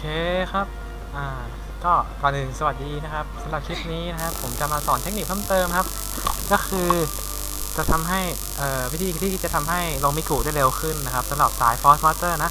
เคครับ อ่า ก็ก่อนอื่นสวัสดีนะครับสำหรับคลิปนี้นะครับ ผมจะมาสอนเทคนิคเพิ่มเติมครับ ก็คือจะทำให้เอ่อวิธีที่จะทำให้ลงมิกุได้เร็วขึ้นนะครับสำหรับสาย Force Master นะ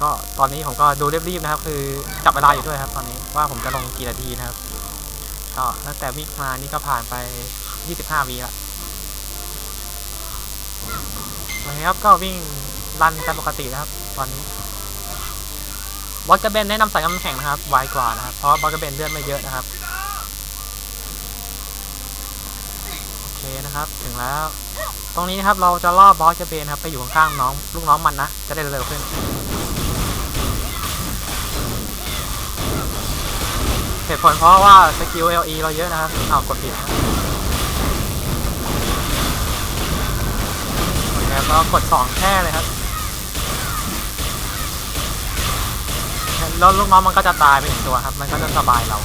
ก็ตอนนี้ผมก็ดูรีบๆนะครับ คือจับเวลาอยู่ด้วยครับ ตอนนี้ว่าผมจะลงกี่นาทีนะครับ ก็ตั้งแต่วิ่งมานี่ก็ผ่านไป 25วิละโอเคครับก็วิ่งรันตามปกตินะครับ ตอนนี้ บอสกระเบนแนะนำใส่กำแข็งนะครับไวกว่านะครับ เพราะว่าบอสกระเบนเลือดไม่เยอะนะครับ โอเคนะครับ ถึงแล้ว ตรงนี้นะครับเราจะล่อบอสกระเบนครับไปอยู่ข้างๆน้องลูกน้องมันนะ จะได้เร็วขึ้นเหตุผลเพราะว่าสกิล LE เราเยอะนะครับอ้าวกดผิดนะครับโอเคครับเรากด 2 แค่เลยครับ แล้วลูกน้องมันก็จะตายไปหนึ่งตัวครับ มันก็จะสบายเรา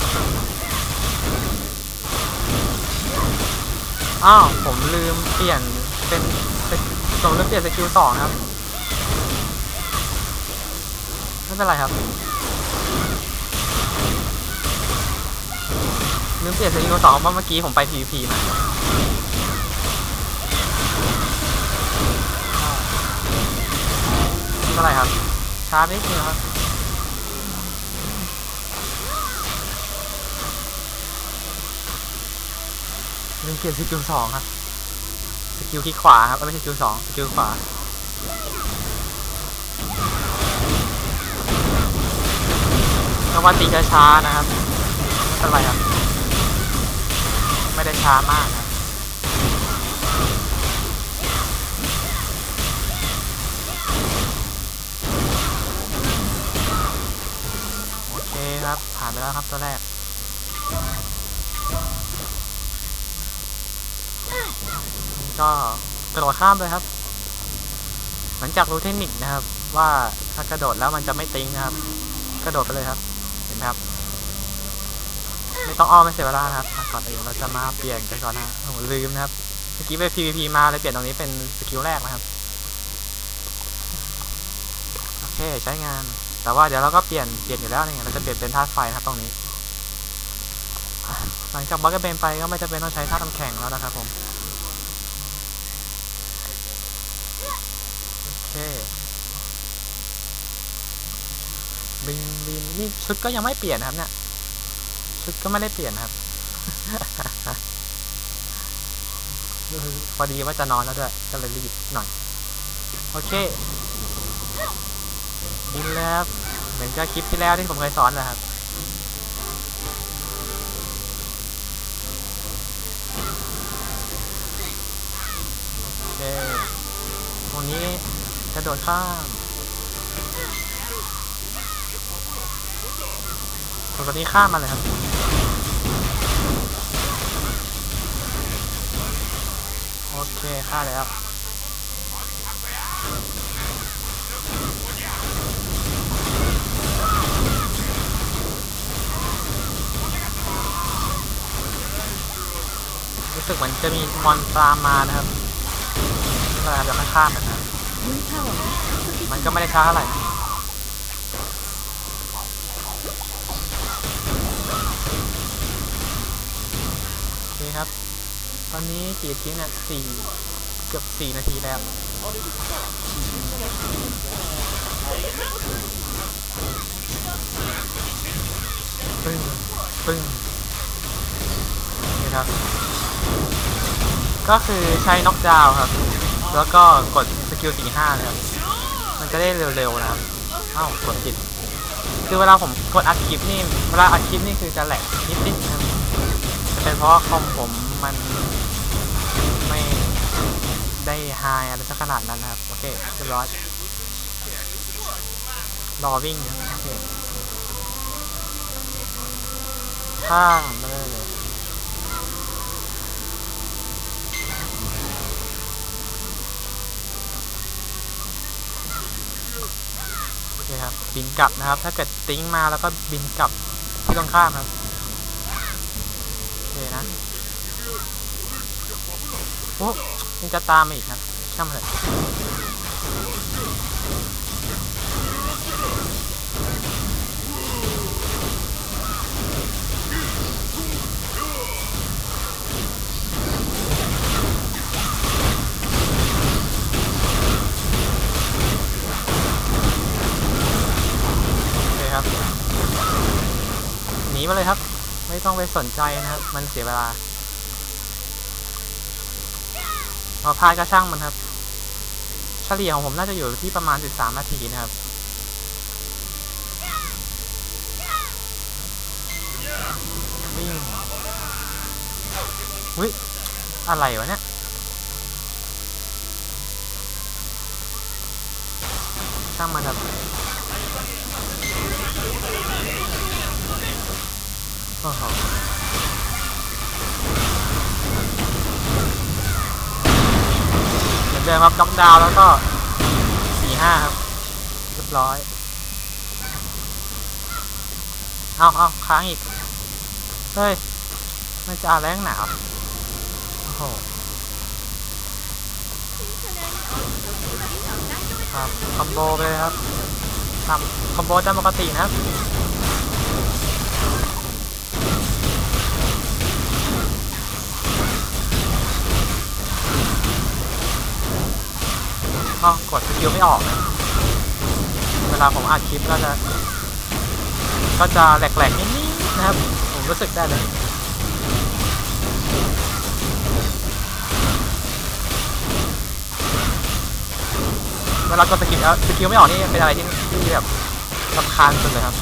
อ้าว ผมลืมเปลี่ยนเป็นเป็นผมลืมเปลี่ยนสกิลสองครับ ไม่เป็นไรครับ ลืมเปลี่ยนสกิลสองเพราะเมื่อกี้ผมไป PVP มาไม่เป็นไรครับช้าไปนิดนึงครับ ลืมเปลี่ยนสกิลสองครับ สกิลคลิกขวาครับไม่ใช่สกิลสองสกิลขวาก็ว่าตีช้าๆนะครับไม่เป็นไรครับ ไม่ได้ช้ามากครับโอเคครับ ผ่านไปแล้วครับตัวแรก ก็กระโดดข้ามเลยครับหลังจากรู้เทคนิคนะครับ ว่าถ้ากระโดดแล้วมันจะไม่ติ้งนะครับ กระโดดไปเลยครับ เห็นไหมครับ ไม่ต้องอ้อมไม่เสียเวลานะครับก่อนอื่นเราจะมาเปลี่ยนกันก่อนนะโอ้โหลืมนะครับเมื่อกี้ไป PVP มาเลยเปลี่ยนตรงนี้เป็นสกิลแรกนะครับโอเคใช้งาน แต่ว่าเดี๋ยวเราก็เปลี่ยนเปลี่ยนอยู่แล้วนี่ไงเราจะเปลี่ยนเป็นธาตุไฟนะครับตรงนี้หลังจากบล็อกกระเบนไปก็ไม่จำเป็นต้องใช้ธาตุน้ำแข็งแล้วนะครับผม โอ เคบินบินนี่ชุดก็ยังไม่เปลี่ยนครับ เนี่ย ชุดก็ไม่ได้เปลี่ยนครับพอดีว่าจะนอนแล้วด้วย ก็เลยรีบหน่อย โอเคบินแล้วเหมือนกับคลิปที่แล้วที่ผมเคยสอนนะครับโอเคตรงนี้ กระโดดข้ามตรงนี้ข้ามมาเลยครับ โอเคฆ่าแล้วรู้สึกเหมือนจะมีมอนตามมานะครับนี่เวลาจะข้ามนะครับ มันก็ไม่ได้ช้าเท่าไหร่นะโอเคครับ ตอนนี้กี่นาทีเนี่ยสี่เกือบสี่นาทีแล้วปึ้งปึ้งนี่ครับ ก็คือใช้น็อกดาวครับ แล้วก็กดสกิลสี่ห้าเลยครับ มันจะได้เร็วๆนะครับเอ้ากดผิด คือเวลาผมกดอัดคลิปนี่ เวลาอัดคลิปนี่คือจะแหลกนิดๆนะครับจะเป็นเพราะคอมผมมันไม่ได้ไฮอะไรสักขนาดนั้นนะครับ โอเคเรียบร้อยรอวิ่งโอเคข้างไปเลย โอเครับ บินกลับนะครับ ถ้าเกิดติ้งมาแล้วก็บินกลับที่ตรงข้ามครับโอเคนะโอ้ยังจะตามมาอีกครับช่างมันเถอะ มาเลยครับ ไม่ต้องไปสนใจนะครับ มันเสียเวลาพอพลาดก็ช่างมันครับ เฉลี่ยของผมน่าจะอยู่ที่ประมาณ 13 นาทีนะครับ วิ่งวิอะไรวะเนี่ยช่างมันครับ เหมือนเดิมครับด็อกดาวแล้วก็สี่ห้าครับ เรียบร้อย เอาเอาค้างอีก เฮ้ย มันจะอะไรนักหนาวโอ้โหครับ คอมโบไปเลยครับทำคอมโบตามปกตินะครับ ก็กดสกิลไม่ออกนะเวลาผมอัดคลิปก็จะ ก็จะแหลกๆนิดๆนะครับ ผมรู้สึกได้เลยเวลากดสกิลสกิลไม่ออกนี่เป็นอะไรที่ที่แบบรำคาญสุดเลยครับ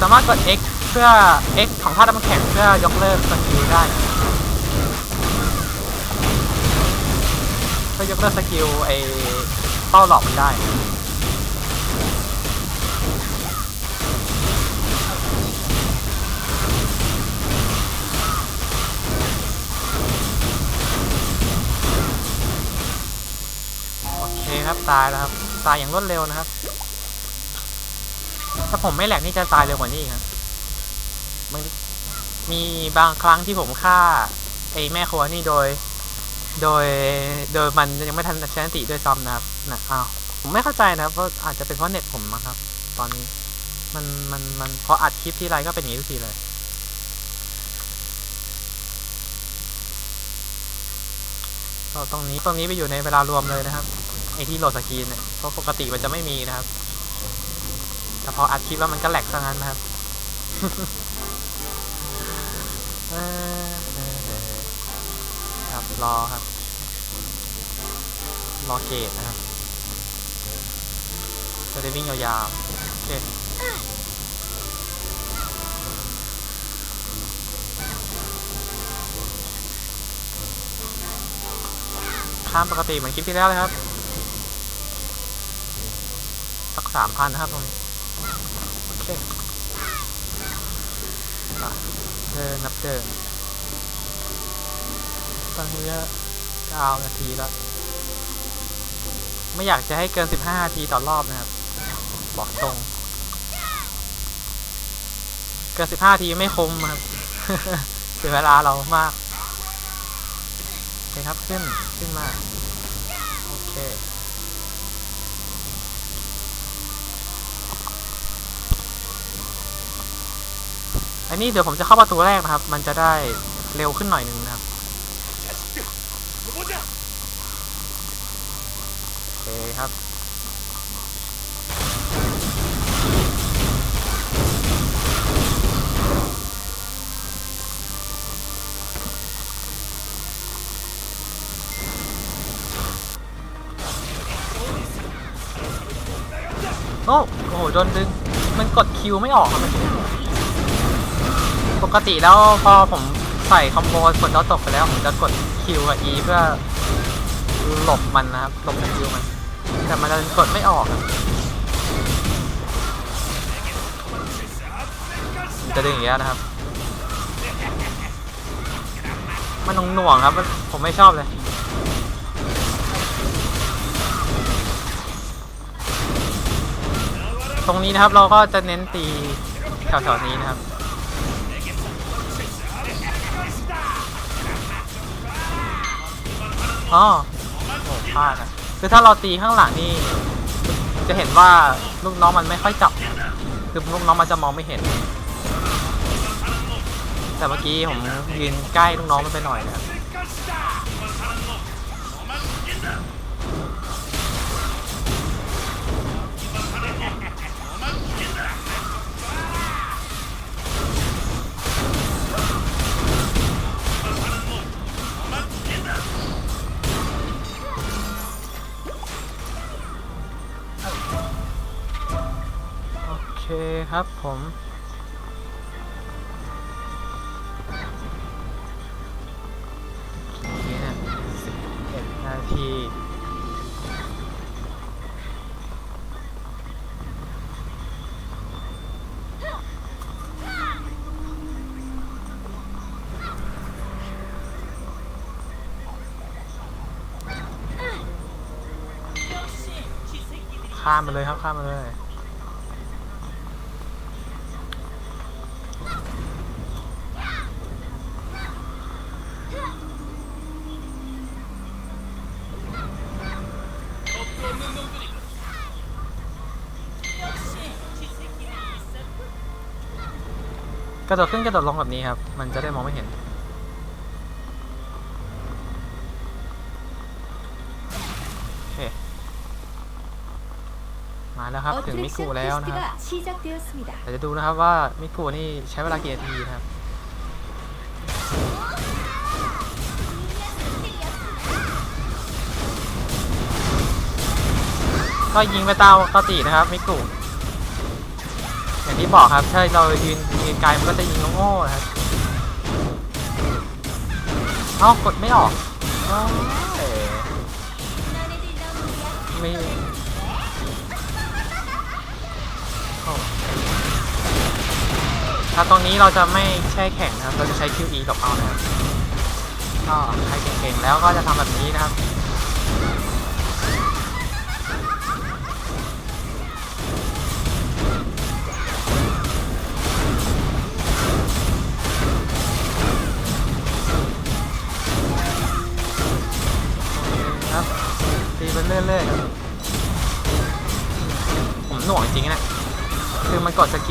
สามารถกด X เพื่อ X ของท่าน้ำแข็งเพื่อยกเลิกสกิลได้ นะเพื่อยกเลิกสกิลไอเป้าหลอกมันได้โอเคครับตายแล้วครับ ตายอย่างรวดเร็วนะครับ ถ้าผมไม่แหลกนี่จะตายเร็วกว่านี้ครับมันมีบางครั้งที่ผมฆ่าไอ้แม่ครัวนี่โดย โดย โดยมันยังไม่ทันใช้นติด้วยซ้ำนะครับนะอ้าวผมไม่เข้าใจนะครับว่าอาจจะเป็นเพราะเน็ตผมมั้งครับ ตอนนี้ มันมันมันพออัดคลิปที่ไรก็เป็นอย่างนี้ทุกทีเลยก็ตรงนี้ตรงนี้ไปอยู่ในเวลารวมเลยนะครับไอที่โหลดสกรีนเนี่ยเพราะปกติมันจะไม่มีนะครับ แต่พออัดคลิปแล้วมันก็แหลกซะงั้นนะครับ รอครับ รอเกตนะครับจะได้วิ่งยาวๆโอเคข้ามปกติเหมือนคลิปที่แล้วเลยครับ สักสามพันนะครับตรงนี้โอเคเดินนับเดิน ตอนนี้ก็เก้านาทีแล้ว ไม่อยากจะให้เกินสิบห้านาทีต่อรอบนะครับ บอกตรง เกินสิบห้าทีไม่คมครับเสียเวลาเรามากโอเคครับขึ้นขึ้นมา โอเคอันนี้เดี๋ยวผมจะเข้าประตูแรกนะครับ มันจะได้เร็วขึ้นหน่อยหนึงนะครับ โอ เคครับ โอ้โหโดนดึง มันกดคิวไม่ออกอะมันปกติแล้วพอผมใส่คอมโบกดดอตกไปแล้ว ผมจะกดคิวกับ E เพื่อหลบมันนะครับหลบสกิลมัน แต่มันกดไม่ออกอะจะดึงอย่างเงี้ยนะครับ มันหน่วงครับ ผมไม่ชอบเลยตรงนี้นะครับเราก็จะเน้นตีแถวๆนี้นะครับ อ๋อโอ้พลาดอะ คือถ้าเราตีข้างหลังนี่ จะเห็นว่าลูกน้องมันไม่ค่อยจับ คือลูกน้องมันจะมองไม่เห็น แต่เมื่อกี้ผมยืนใกล้ลูกน้องมันไปหน่อยนะ ครับผมโอเคนะสิบเอ็ดนาทีข้ามมาเลยครับข้ามมาเลย ระโดดขึ้นกระโดดลงแบบนี้ครับ มันจะได้มองไม่เห็น โอเค มาแล้วครับ ถึงมิกูแล้วนะครับเดี๋จะดูนะครับว่ามิกูนี่ใช้เวลากี่นาทีครับก็ยิงไปตามปกตินะครับมิกู อย่างที่บอกครับถ้าเรายืนยืนไกลมันก็จะยิงโง่ๆนะครับเอ้ากดไม่ออกไม่โอ้ถ้าตรงนี้เราจะไม่แช่แข็งนะครับ เราจะใช้ QE กับเอานะครับก็ใครเก่งๆแล้วก็จะทำแบบนี้นะครับ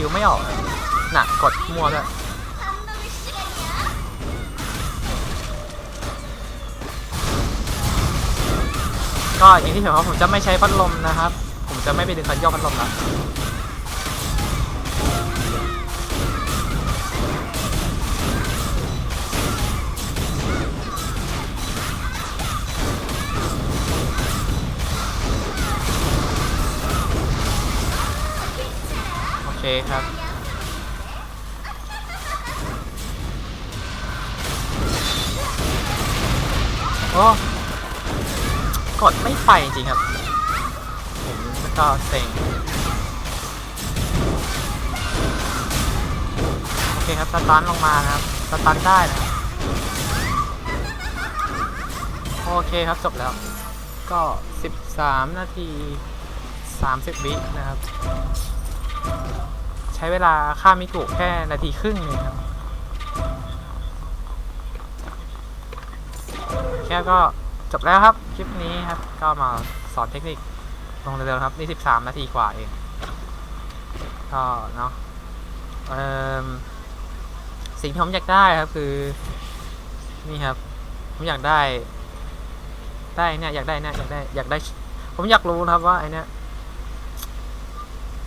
คิวไม่ออกน่ะกดมั่วด้วยก็อย่างที่เห็นว่าผมจะไม่ใช้พัดลมนะครับ ผมจะไม่ไปดึงคันโยกพัดลมนะ เคครับโอ้กดไม่ไปจริงครับ ผมก็เซ็งโอเคครับสตันลงมานะครับสตันได้นะโอเคครับจบแล้ว ก็ 13 นาที 30 วินะครับ ช้เวลาฆ่ามิกุแค่นาทีครึ่งเองครับแค่ก็จบแล้วครับ คลิปนี้ครับ ก็มาสอนเทคนิคลงเร็วๆครับนี่13นาทีกว่าเองก็เนาะสิ่งที่ผมอยากได้ครับคือนี่ครับ ผมอยากได้ ได้เนี่ยอยากได้เนี่ยอยากได้อยากได้ ผมอยากรู้นะครับว่าไอเนี่ย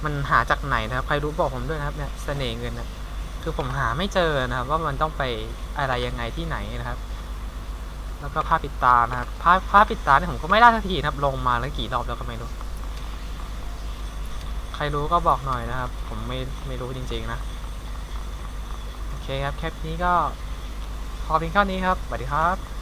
มันหาจากไหนนะครับใครรู้บอกผมด้วยนะครับเนี่ยเสน่ห์เงินนะคือผมหาไม่เจอนะครับ ว่ามันต้องไปอะไรยังไงที่ไหนนะครับ แล้วก็ผ้าปิดตานะครับผ้าผ้าปิดตาเนี่ยผมก็ไม่ได้สักทีนะครับ ลงมาแล้วกี่รอบแล้วก็ไม่รู้ ใครรู้ก็บอกหน่อยนะครับ ผมไม่ไม่รู้จริง ๆ นะโอเคครับแคปนี้ก็พอเพียงเท่านี้ครับสวัสดีครับ